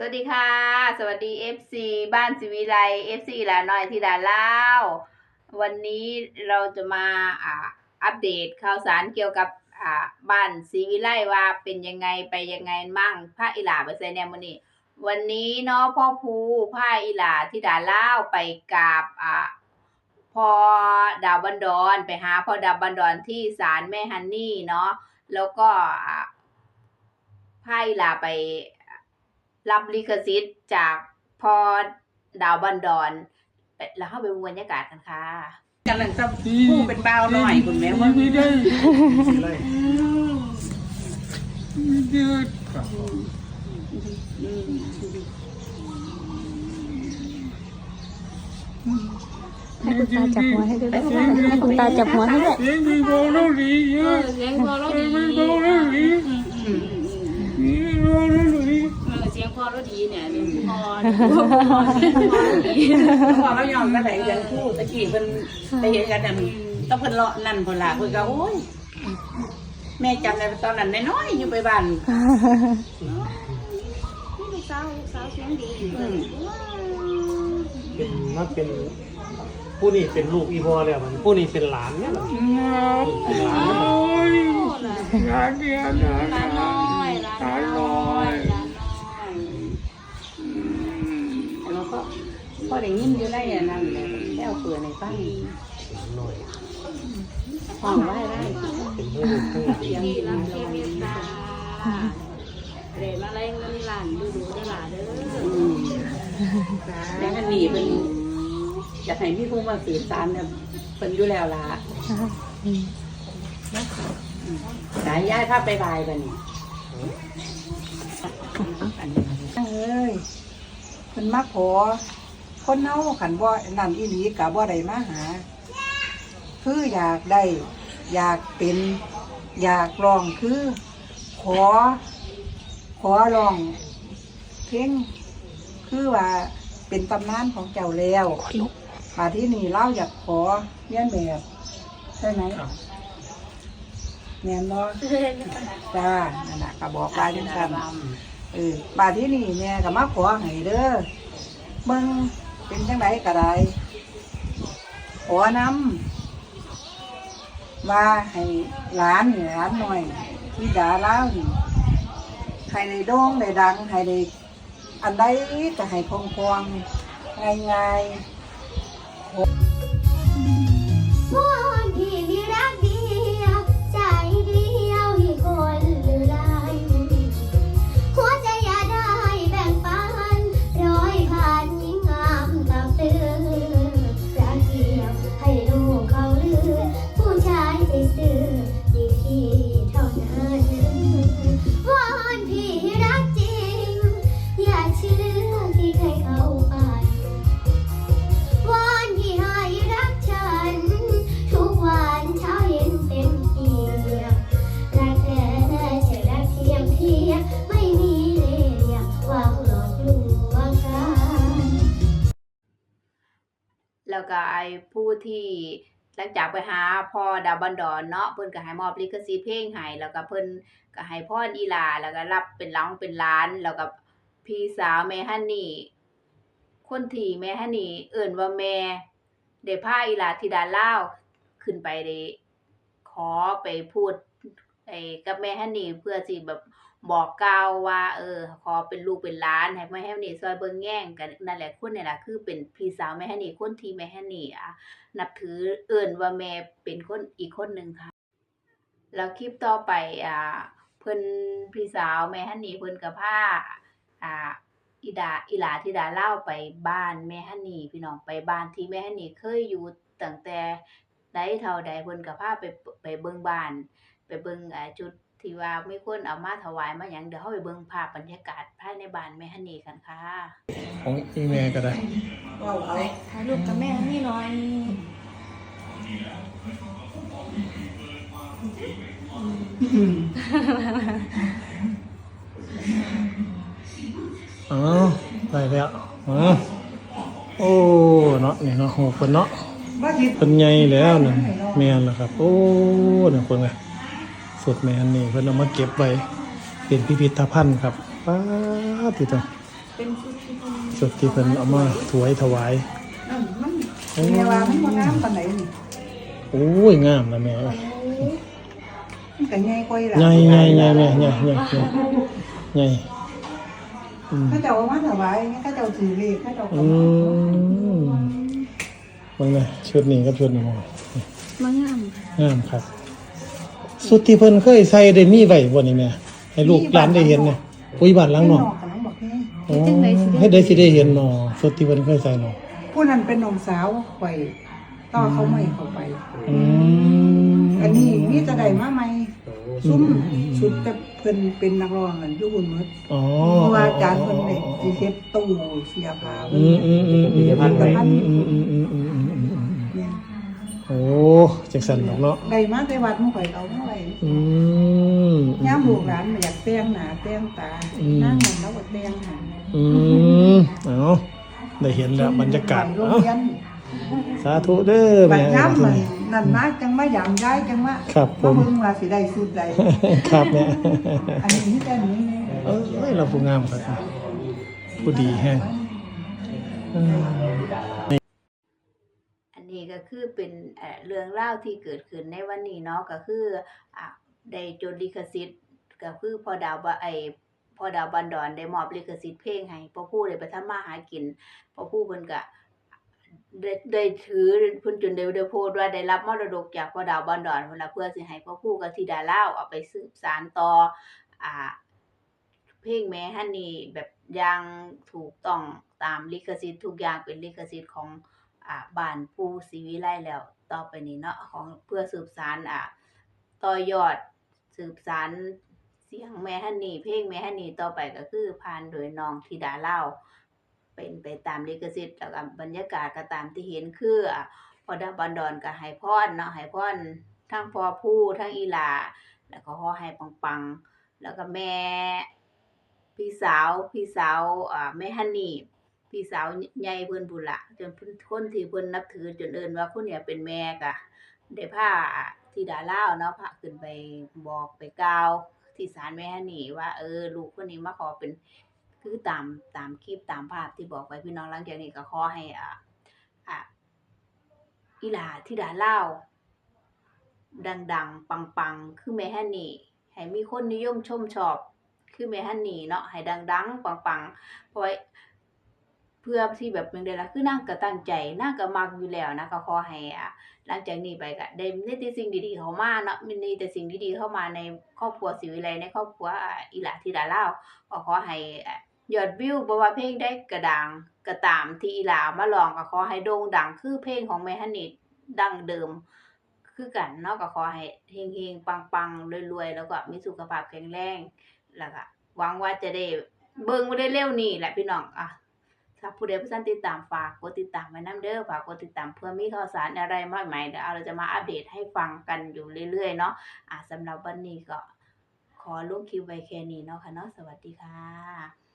สวัสดีค่ะ สวัสดี FC บ้านสิวิไล FC หลาน้อยที่ดาเล่าววันนี้เราจะมาอ่าอัปเดตข่าวสารเกี่ยวกับอ่าบ้านศรีวิไลว่าเป็นยังไงไปยังไงมั่งพระอิหลาไปใส่แนมอนี่วันนี้เนาะพ่อภูพระอิหลาที่ดาเล่าวไปกราบอ่าพ่อดาวบันดอนไปหาพ่อดาวบันดอนที่ศาลแม่ฮันนี่เนาะแล้วก็อ่าพระอิหลาไป รับลิขสิทธิ์จากพอดาวบันดอนแล้วเข้าไปดูบรรยากาศกันค่ะกำลังจะผู้เป็นบ่าวหน่อยคุณแม่ว่าไม่ได้ไม่ได้ให้คุณตาจับหัวให้ด้วยให้คุณตาจับหัวให้ด้วยเสียงมีโบลูดีเยอะเสียงพอเราเสีดียงมีโบลูดีมีโลูดี อเสียงพอเราดีเนี่ยเนี่ยพอดีพอเรายอมกันไหนกันคู่ตะกี้เพิ่นไปเห็นกันนั่นต้องเพิ่นเลาะนั่นเพิ่นละเพิ่นก็โอ้ยแม่จำได้ตอนนั้นน้อยๆอยู่ไปบ้านลูกสาวลูกสาวเสียงดีอืมเป็นนับเป็นผู้นี้เป็นลูกอีพอแล้วมันผู้นี้เป็นหลานเนี่ยหรอหลานเนี่ยเหรอโอ้ยงานน้อยร้านหายน้อยยร้านน้อย แล้วก็ พอได้ยินอยู่ได้อันนั้นเลยแล้วเปิดในฟังหลานหน่อยห้องไว้ได้เป็นผู้ลูกผู้เสียงดีรับเสียงเมตตาเรมาไล่เงินหลานดูดูได้หลานเด้อแล้วอันนี้เป็นอยากให้พี่ผู้มาสื่อสารเนี่ยเป็นอยู่แล้วล่ะสายย้ายภาพไปบายบันนี้อันนี้เอ้ยเพิ่นมาขอ คนเฮาขันบ่นั่นอีหลีกะบ่ได้มาหา คืออยากได้ อยากเป็น อยากลองคือ ขอ ขอลอง เพลงคือว่าเป็นตำนานของเจ้าแล้วมาที่นี่เล่าอยากขอเรียนแบบใช่ไหมแม่นบ่จ้านั่นน่ะก็บอกว่าจังซั่นเออบาที่นี่แม่ยก็มาขอให้เด้อมึง เป็นจังไดก็ได้ขอนำว่าให้หลานหลานหน่อยพี่ดาเล่าวให้ได้โด่งได้ดังให้ได้อันใดก็ให้คงควงง่ายๆ ก็ไอ้ผู้ที่หลังจากไปหาพ่อดาวบันดอนเนาะเพิ่นก็ให้มอบลิขสิทธิ์เพลงให้แล้วก็เพิ่นก็ให้พ่อดีลาแล้วก็รับเป็นร้องเป็นล้าน แล้วก็พี่สาวแม่ฮันนี่คนที่แม่ฮันนี่เอิ่นว่าแม่ได้พาอีลาธิดาลาวขึ้นไปได้ขอไปพูดไอ้กับแม่ฮันนี่เพื่อสิแบบ บอกกล่าวว่า เออ ขอเป็นลูกเป็นล้านให้แม่ฮันนี่ซอยเบิ่งแย่งกันนั่นแหละคนนี่ละคือเป็นพี่สาวแม่ฮันนี่คนที่แม่ฮันนี่อะนับถือเอิ่นว่าแม่เป็นคนอีกคนหนึ่งค่ะ แล้วคลิปต่อไปอ่าเพิ่นพี่สาวแม่ฮันนี่เพิ่นกับผ้าอ่าอีดาอีหลาที่ดาเล่าไปบ้านแม่ฮันนี่พี่น้องไปบ้านที่แม่ฮันนี่เคยอยู่ตั้งแต่ใดเท่าใดเพิ่นกับผ้าไปไปเบิ่งบ้าน ไปเบิ่งอ่าจุด ที่ว่าไม่ควรเอามาถวายมาหยังเดี๋ยวเฮาไปเบิ่งภาพบรรยากาศภายในบ้านแม่ฮันนี่กันค่ะของอีแม่ก็ได้ถ่ายรูปกับแม่นี่หน่อยอ๋อได้แล้วอ๋อโอ้เนาะนี่เนาะโหคนเนาะบ่คิดเป็นไงแล้วนี่แม่นล่ะครับ โอ้นี่คนไง สุดแม่นนี่เพิ่นเอามาเก็บไว้เป็นพิพิธภัณฑ์ครับป้าดติดตัวเป็นชุดที่เพิ่นสุดที่เพิ่นเอามาถวายถวายนั่นมันแม่ว่ามันบ่งามปานใดนี่โอ้ยงามนะแม่เอ้ยมันก็ใหญ่กว่าอีหลาใหญ่ใหญ่ใหญ่แม่ใหญ่ใหญ่ใหญ่ใหญ่อืมเขาเจ้าเอามาถวายเขาเจ้าถือเลขเขาเจ้าอืมมันไงชุดนี้กับชุดนี้บ่มางามงามครับ สุดที่เพิ่นเคยใส่ได้มีไว้บ่นี่แม่ให้ลูกหลานได้เห็นเนี่ยปุ้ยบ้านหลังเนาะกำลังบอกนี่อ๋อให้ได้สิได้เห็นเนาะสุดที่เพิ่นเคยใส่เนาะผู้นั้นเป็นน้องสาวข่อยต่อเขาไม่เข้าไป อืมอันนี้มีแต่ใดมาใหม่ซุ่มชุดแต่เพิ่นเป็นนักร้องนั่นอยู่อุ่นหมดอ๋อเพราะว่าอาจารย์เพิ่นได้สิเฮ็ดตู้เสียผ้าเพิ่อืนมอืมอืมอืมอืมอืมอืมอืมอืมอืมอืมเนี่ย โอ้จังสันดอกเนาะได้มาแต่วัดมันข่อยเอามาไว้อืมย่ามลูกหลานมาอยากแต่งหน้าแต่งตาอืมนั่งนั่นแล้วก็แต่งหน้าอืมเอาได้เห็นแล้วบรรยากาศโรงเนาะเรียนสาธุเด้อบัแม่ดย้ำมันนั่นมาจังมายามย้ายจังมาครับผมมาเบิ่งว่าสิได้สุดใดครับแม่อันนี้มีแต่นี้แน่เอ้ยเราผู้งามครับผู้ดีแฮงอืมอันนี้ก็ คือเป็นเรื่องเล่าที่เกิดขึ้นในวันนี้เนาะก็คือได้จดลิขสิทธิ์ก็คือพอดาวไอพอดาวบันดอนได้มอบลิขสิทธิ์เพลงให้พ่อผู้ได้ไปทำมาหากินพ่อผู้เพิ่นก็ได้ได้ถือเพิ่นจนได้ได้โพสว่าได้รับมรดกจากพ่อดาวบันดอนเพิ่นละเพื่อสิให้พ่อผู้กับธิดาเล่าเอาไปสืบสานต่ออ่าเพลงแม่ฮันนี่แบบย่างถูกต้องตามลิขสิทธิ์ทุกอย่างเป็นลิขสิทธิ์ของ อ่าบ้านผู้ศรีวิไลแล้วต่อไปนี้เนาะของเพื่อสืบสานอ่าต่อยอดสืบสานเสียงแม่ฮันนี่เพลงแม่ฮันนี่ต่อไปก็คือผ่านโดยน้องธิดาเล่า เป็นไปตามลิขสิทธิ์แล้วก็บรรยากาศก็ตามที่เห็นคืออะพอดาบันดอนก็ให้พรเนาะให้พรทั้งพ่อผู้ทั้งอีหลา แล้วก็ขอให้ปังๆ แล้วก็แม่ พี่สาว พี่สาวอ่าแม่ฮันนี่ พี่สาวใหญ่เพิ่นพุ่นละจนเพิ่นคนที่เพิ่นนับถือจนเอินว่าคนเนี่ยเป็นแม่กะได้พาธิดาล่าวเนาะพาขึ้นไปบอกไปกล่าวที่ศาลแม่ฮันนี่ว่าเออลูกคนนี้มาขอเป็นคือตามตามคลิปตามภาพที่บอกไว้พี่น้องหลังจากนี้ก็ขอให้อ่าอ่าอีหลาธิดาล่าวดังๆ ปังๆ คือแม่ฮันนี่ให้มีคนนิยมชมชอบ คือแม่ฮันนี่เนาะให้ดังๆ ปังๆเพราะ พื่อที่แบบเป็นเดละคือนางก็ตั้งใจนางก็มักอยู่แล้วนะก็ขอให้อะหลังจากนี้ไปก็ได้มีแต่สิ่งดีๆเข้ามาเนาะมีแต่สิ่งดีๆเข้ามาในครอบครัวศิวิไลในครอบครัวอีหลาธิดาลาก็ขอให้อ่ยอดวิวบ่ว่าเพลงได้กระดังก็ตามที่อีหลามาลองก็ขอให้โด่งดังคือเพลงของแม่ฮันนี่ดังเดิมคือกันเนาะก็ขอให้เฮงๆปังๆรวยๆแล้วก็มีสุขภาพแข็งแรงแล้วก็หวังว่าจะได้เบิ่งบ่ได้เร็วนี้แหละพี่น้องอะ ถ้าผู้ใดผู้สันติดตามฝากกดติดตามไว้น้ำเด้อฝากกดติดตามเพื่อมีข่าวสารอะไรมากมายเดี๋ยวเราจะมาอัปเดตให้ฟังกันอยู่เรื่อยๆเนาะอะสำหรับวันนี้ก็ขอลงคิวไว้แค่นี้เนาะค่ะเนาะสวัสดีค่ะ